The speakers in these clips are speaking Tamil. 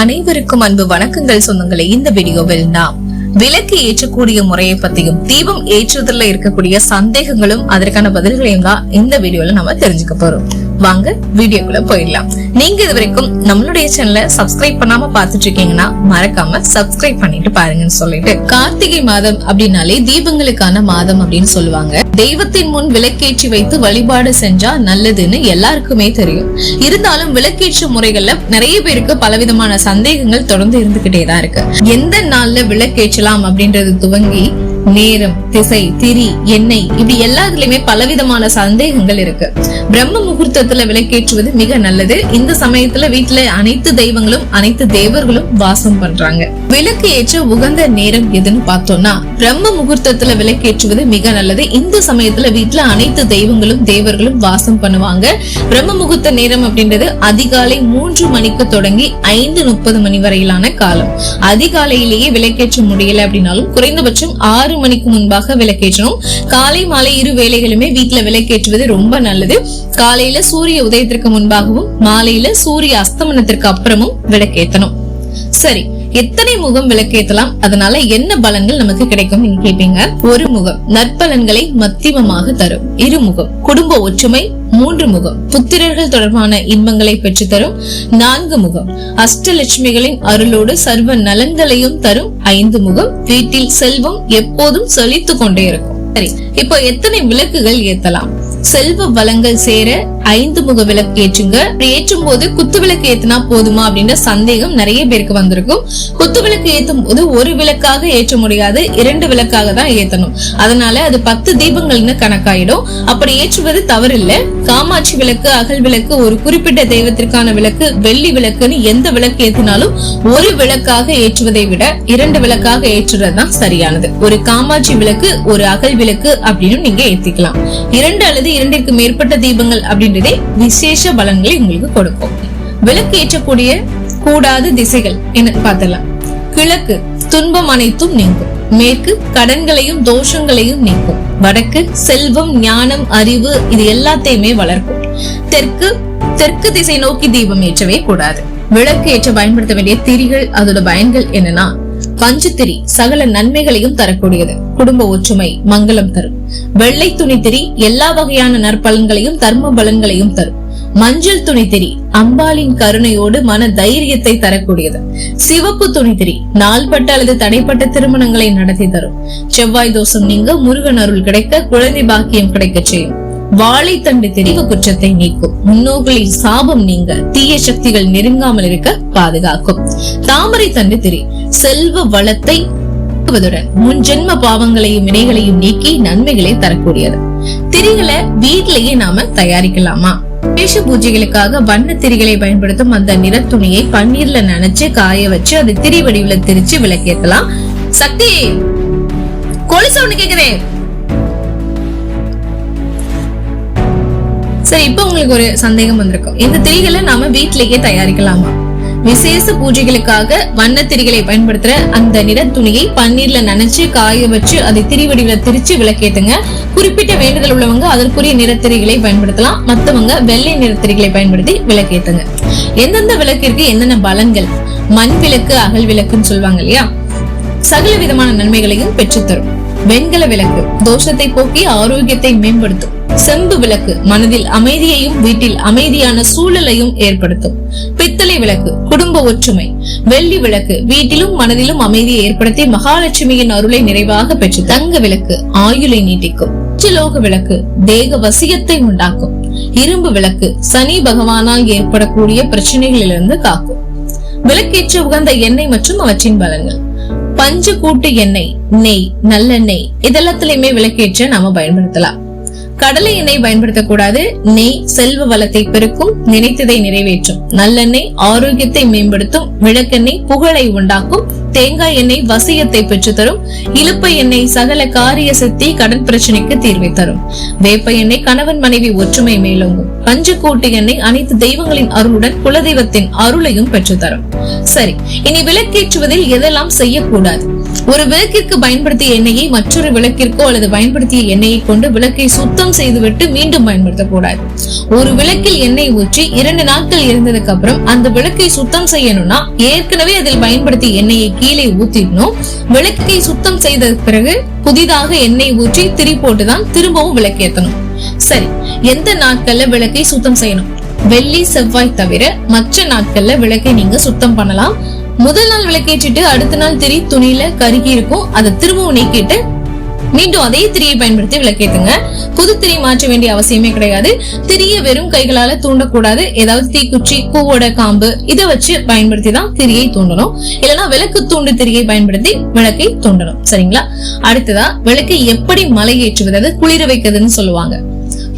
அனைவருக்கும் அன்பு வணக்கங்கள் சொந்தங்களை. இந்த வீடியோவில் நாம் விளக்கு ஏற்றக்கூடிய முறையை பத்தியும் தீபம் ஏற்றுவதில் இருக்கக்கூடிய சந்தேகங்களும் அதற்கான பதில்களையும் தான் இந்த வீடியோல நம்ம தெரிஞ்சுக்க போறோம். வாங்க வீடியோக்குள்ள போயிடலாம். நீங்க இது வரைக்கும் நம்மளுடைய சேனலை சப்ஸ்கிரைப் பண்ணாம பாத்துட்டு இருக்கீங்கன்னா மறக்காம சப்ஸ்கிரைப் பண்ணிட்டு பாருங்கன்னு சொல்லிட்டு கார்த்திகை மாதம் அப்படின்னாலே தீபங்களுக்கான மாதம் அப்படின்னு சொல்லுவாங்க. தெய்வத்தின் முன் விளக்கேற்றி வைத்து வழிபாடு செஞ்சா நல்லதுன்னு எல்லாருக்குமே தெரியும். இருந்தாலும் விளக்கேற்று முறைகள்ல நிறைய பேருக்கு பலவிதமான சந்தேகங்கள் தொடர்ந்து இருந்துகிட்டே தான் இருக்கு. எந்த நாள்ல விளக்கேற்றலாம் அப்படின்றது துவங்கி நேரம் திசை திரி எண்ணெய் இப்படி எல்லாத்துலயுமே பலவிதமான சந்தேகங்கள் இருக்கு. பிரம்ம முகூர்த்தத்துல விளக்கேற்றுவது மிக நல்லது. இந்த சமயத்துல வீட்டுல அனைத்து தெய்வங்களும் அனைத்து தேவர்களும் வாசம் பண்றாங்க. விளக்கு ஏற்ற உகந்த நேரம் எதுன்னு பார்த்தோம்னா பிரம்ம முகூர்த்தத்துல விளக்கேற்றுவது மிக நல்லது. இந்த சமயத்துல வீட்டுல அனைத்து தெய்வங்களும் தேவர்களும் வாசம் பண்ணுவாங்க. பிரம்ம முகூர்த்த நேரம் அப்படின்றது அதிகாலை மூன்று மணிக்கு தொடங்கி ஐந்து முப்பது மணி வரையிலான காலம். அதிகாலையிலேயே விளக்கேற்ற முடியல அப்படின்னாலும் குறைந்தபட்சம் ஆறு மணிக்கு முன்பாக விளக்கேற்றணும். காலை மாலை இரு வேளைகளுமே வீட்டுல விளக்கேற்றுவது ரொம்ப நல்லது. காலையில சூரிய உதயத்திற்கு முன்பாகவும் மாலையில சூரிய அஸ்தமனத்திற்கு அப்புறமும் விளக்கேற்றணும். சரி எத்தனை முகம் விளக்கேத்தலாம் அதனால என்ன பலன்கள் நமக்கு கிடைக்கும் நீங்க கேட்பீங்க ஒரு முகம் நற்பலன்களை மத்தியமமாக தரும். இரு முகம் குடும்ப ஒற்றுமை மூன்று முகம் புத்திரர்கள் தொடர்பான இன்பங்களை பெற்று தரும் நான்கு முகம் அஷ்டலட்சுமிகளின் அருளோடு சர்வ நலன்களையும் தரும். ஐந்து முகம் வீட்டில் செல்வம் எப்போதும் செழித்துக் கொண்டே இருக்கும். சரி இப்போ எத்தனை விளக்குகள் ஏத்தலாம்? செல்வ வளங்கள் சேர ஐந்து முக விளக்கு ஏற்றுங்க. ஏற்றும் போது குத்து விளக்கு ஏத்தினா போதுமா அப்படின்ற சந்தேகம் நிறைய பேருக்கு வந்திருக்கும். குத்து விளக்கு ஏத்தும் போது ஒரு விளக்காக ஏற்ற முடியாது இரண்டு விளக்காக தான் ஏத்தணும். அதனால அது பத்து தீபங்கள்னு கணக்காயிடும். அப்படி ஏற்றுவது தவறில்லை. காமாட்சி விளக்கு அகல் விளக்கு ஒரு குறிப்பிட்ட தெய்வத்திற்கான விளக்கு வெள்ளி விளக்குன்னு எந்த விளக்கு ஏத்தினாலும் ஒரு விளக்காக ஏற்றுவதை விட இரண்டு விளக்காக ஏற்றுறது தான் சரியானது. ஒரு காமாட்சி விளக்கு ஒரு அகல் விளக்கு அப்படின்னு நீங்க ஏத்திக்கலாம். இரண்டு அல்லது இரண்டிற்கு மேற்பட்ட தீபங்கள் அப்படின்றதே விசேஷ பலன்களை உங்களுக்கு கொடுக்கும். விளக்கு ஏற்றக்கூடிய கூடாத திசைகள் என்ன பார்த்தலாம் கிழக்கு துன்பம் அனைத்தும் நீங்கும். மேற்கு கடன்களையும் தோஷங்களையும் நீக்கும். வடக்கு செல்வம் ஞானம் அறிவு இது எல்லாத்தையுமே வளர்க்கும். தெற்கு தெற்கு திசை நோக்கி தீபம் ஏற்றவே கூடாது. விளக்கு ஏற்ற பயன்படுத்த வேண்டிய திரிகள் அதோட பயன்கள் என்னன்னா பஞ்சுத்திரி சகல நன்மைகளையும் தரக்கூடியது. குடும்ப ஒற்றுமை மங்களம் தரும். வெள்ளை துணி திரி எல்லா வகையான நற்பலன்களையும் தர்ம பலன்களையும் தரும். மஞ்சள் துணித்திரி அம்பாளின் கருணையோடு மன தைரியத்தை தரக்கூடியது. சிவப்பு துணித்திரி நாள்பட்ட அல்லது தடைப்பட்ட திருமணங்களை நடத்தி தரும். செவ்வாய் தோஷம் நீங்க முருகன் அருள் கிடைக்க குழந்தை பாக்கியம் கிடைக்க செய்யும். வாழைத்தண்டு தெரிவு குற்றத்தை நீக்கும். முன்னோர்களின் சாபம் நீங்க தீய சக்திகள் நெருங்காமல் இருக்க பாதுகாக்கும். தாமரை தண்டு திரி செல்வ வளத்தை முன் ஜென்ம பாவங்களையும் வினைகளையும் நீக்கி நன்மைகளை தரக்கூடியது. திரிகளை வீட்டிலேயே நாம தயாரிக்கலாமா? விசேஷ பூஜைகளுக்காக வண்ண திரிகளை பயன்படுத்தும் அந்த நிறத்துணியை பன்னீர்ல நனைச்சு காய வச்சு அது திரி வடிவுல திரிச்சு விளக்கேத்தலாம். சக்தி! கொலுசு ஒண்ணு கேக்குதே? சரி இப்ப உங்களுக்கு ஒரு சந்தேகம் வந்திருக்கும். இந்த திரிகளை நாம வீட்டிலேயே தயாரிக்கலாமா? விசேஷ பூஜைகளுக்காக வண்ண திரிகளை பயன்படுத்துற அந்த நிற துணியை பன்னீர்ல நனைச்சு காய வச்சு அதை திரிவடிவில திரிச்சு விளக்கேத்துங்க. குறிப்பிட்ட வேண்டுதல் உள்ளவங்க அதற்குரிய நிறத்திரிகளை பயன்படுத்தலாம். மத்தவங்க வெள்ளை நிறத்திரிகளை பயன்படுத்தி விளக்கேத்துங்க. எந்தெந்த விளக்கிற்கு என்னென்ன பலன்கள்? மண் விளக்கு அகல் விளக்குன்னு சொல்லுவாங்க இல்லையா? சகல விதமான நன்மைகளையும் பெற்றுத்தரும். வெண்கல விளக்கு தோஷத்தை போக்கி ஆரோக்கியத்தை மேம்படுத்தும். செம்பு விளக்கு மனதில் அமைதியையும் வீட்டில் அமைதியான சூழலையும் ஏற்படுத்தும். பித்தளை விளக்கு குடும்ப ஒற்றுமை. வெள்ளி விளக்கு வீட்டிலும் மனதிலும் அமைதியை ஏற்படுத்தி மகாலட்சுமியின் அருளை நிறைவாக பெற்று தங்க விளக்கு ஆயுளை நீட்டிக்கும். உச்சலோக விளக்கு தேக வசியத்தை உண்டாக்கும். இரும்பு விளக்கு சனி பகவானால் ஏற்படக்கூடிய பிரச்சனைகளிலிருந்து காக்கும். விளக்கேற்ற உகந்த எண்ணெய் மற்றும் அவற்றின் பலன்கள். பஞ்சு கூட்டு எண்ணெய் நெய் நல்லெண்ணெய் இதெல்லாத்திலையுமே விளக்கேற்ற நாம பயன்படுத்தலாம். கடலை எண்ணெய் பயன்படுத்தக்கூடாது. நெய் செல்வ வளத்தை பெருக்கும் நினைத்ததை நிறைவேற்றும். நல்லெண்ணெய் ஆரோக்கியத்தை மேம்படுத்தும் விளக்கெண்ணெய் புகழை உண்டாக்கும் தேங்காய் எண்ணெய் வசியத்தை பெற்றுத்தரும் இழுப்பை எண்ணெய் சகல காரிய சித்தி கடன் பிரச்சனைக்கு தீர்வை தரும். வேப்ப எண்ணெய் கணவன் மனைவி ஒற்றுமை மேலோங்கும். பஞ்சக்கூட்டு எண்ணெய் அனைத்து தெய்வங்களின் அருளுடன் குலதெய்வத்தின் அருளையும் பெற்றுத்தரும். சரி இனி விளக்கேற்றுவதில் எதெல்லாம் செய்யக்கூடாது? ஒரு விளக்கிற்கு பயன்படுத்திய எண்ணெயை மற்றொரு விளக்கிற்கோ அல்லது பயன்படுத்திய எண்ணெயை கொண்டு விளக்கை சுத்தம் செய்துவிட்டு மீண்டும் பயன்படுத்தக்கூடாது. ஒரு விளக்கில் எண்ணெய் ஊற்றி இரண்டு நாட்கள் இருந்ததுக்கு அப்புறம் அந்த விளக்கை சுத்தம் செய்யணும்னா ஏற்கனவே அதில் பயன்படுத்திய எண்ணெயை கீழே ஊத்திடணும். விளக்கை சுத்தம் செய்த பிறகு புதிதாக எண்ணெய் ஊற்றி திரி போட்டுதான் திரும்பவும் விளக்கேற்றணும் சரி எந்த நாட்கள்ல விளக்கை சுத்தம் செய்யணும்? வெள்ளி செவ்வாய் தவிர மற்ற நாட்கள்ல விளக்கை நீங்க சுத்தம் பண்ணலாம். முதல் நாள் விளக்கேற்றிட்டு அடுத்த நாள் திரி துணியில கருகி இருக்கும். அதை திரும்பவும் நீக்கிட்டு மீண்டும் அதே திரியை பயன்படுத்தி விளக்கேத்துங்க புது திரி மாற்ற வேண்டிய அவசியமே கிடையாது. திரிய வெறும் கைகளால தூண்டக்கூடாது. ஏதாவது தீக்குச்சி பூவோட காம்பு இதை வச்சு பயன்படுத்தி தான் திரியை தூண்டணும். இல்லைன்னா விளக்கு தூண்டு திரியை பயன்படுத்தி விளக்கை தூண்டணும். சரிங்களா? அடுத்ததா விளக்கை எப்படி மலை ஏற்றுவது? அது குளிர வைக்கிறதுன்னு சொல்லுவாங்க.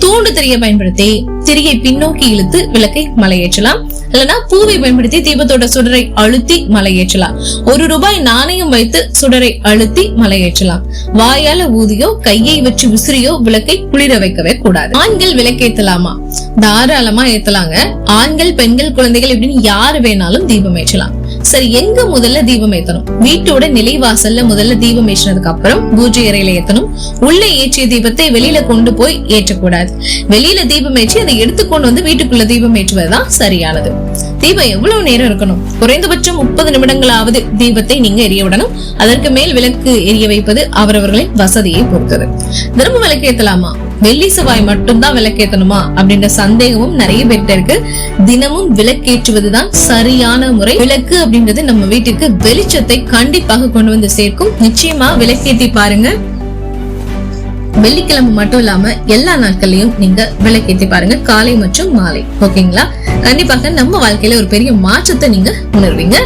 தூண்டு திரியை பயன்படுத்தி திரியை பின்னோக்கி இழுத்து விளக்கை மலையேற்றலாம். இல்லனா பூவை பயன்படுத்தி தீபத்தோட சுடரை அழுத்தி மலையேற்றலாம். ஒரு ரூபாய் நாணயம் வைத்து சுடரை அழுத்தி மலையேற்றலாம். வாயால ஊதியோ கையை வச்சு விசிறியோ விளக்கை குளிர வைக்கவே கூடாது. ஆண்கள் விளக்கேத்தலாமா தாராளமா ஏத்தலாங்க. ஆண்கள் பெண்கள் குழந்தைகள் இப்படின்னு யாரு வேணாலும் தீபம் ஏற்றலாம். சரி எங்க முதல்ல தீபம் ஏத்தணும்? வீட்டோட நிலைவாசல்ல முதல்ல தீபம் ஏற்றினதுக்கு அப்புறம் பூஜை அறையில ஏத்தணும். உள்ள ஏற்றிய தீபத்தை வெளியில கொண்டு போய் ஏற்றக்கூடாது. வெளியில தீபம் ஏற்றி அதை எடுத்துக்கொண்டு வந்து வீட்டுக்குள்ள தீபம் ஏற்றுவதுதான் சரியானது. தீபம் எவ்வளவு நேரம் இருக்கணும்? குறைந்தபட்சம் முப்பது நிமிடங்களாவது தீபத்தை நீங்க எரிய விடணும். அதற்கு மேல் விளக்கு எரிய வைப்பது அவரவர்களின் வசதியை பொறுத்தது. தினமும் விளக்கு ஏத்தலாமா? வெள்ளி செவ்வாய் மட்டும்தான் விளக்கேத்தணுமா? அப்படின்ற சந்தேகமும் நிறைய பேர்கிட்ட இருக்கு. தினமும் விளக்கேற்றுவதுதான் சரியான முறை. விளக்கு அப்படின்றது நம்ம வீட்டுக்கு வெளிச்சத்தை கண்டிப்பாக கொண்டு வந்து சேர்க்கும். நிச்சயமா விளக்கேத்தி பாருங்க. வெள்ளிக்கிழமை மட்டும் இல்லாம எல்லா நாட்கள்லயும் நீங்க விளக்கேத்தி பாருங்க. காலை மற்றும் மாலை. ஓகேங்களா? கண்டிப்பாக நம்ம வாழ்க்கையில ஒரு பெரிய மாற்றத்தை நீங்க உணர்வீங்க.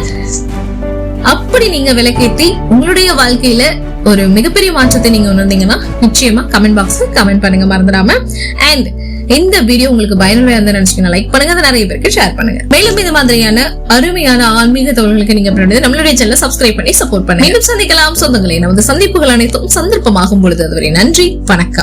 அப்படி நீங்க விளக்கேத்தி உங்களுடைய வாழ்க்கையில ஒரு மிகப்பெரிய மாற்றத்தை நீங்க உணர்ந்தீங்கன்னா நிச்சயமா கமெண்ட் பாக்ஸ்ல கமெண்ட் பண்ணுங்க மறந்துடாம. அண்ட் இந்த வீடியோ உங்களுக்கு பயனுள்ள இருந்தா நினைச்சீங்கன்னா லைக் பண்ணுங்க அதை நிறைய பேருக்கு ஷேர் பண்ணுங்க. மேலும் இது மாதிரியான அருமையான ஆன்மீக தொழில்களுக்கு நீங்க நம்மளுடைய சேனலை சப்ஸ்கிரைப் பண்ணி சப்போர்ட் பண்ணுங்க. மீண்டும் சந்திக்கலாம். சொந்தங்களே நமது சந்திப்புகள் அனைத்தும் சந்தர்ப்பமாகும் பொழுது அதுவரை நன்றி வணக்கம்.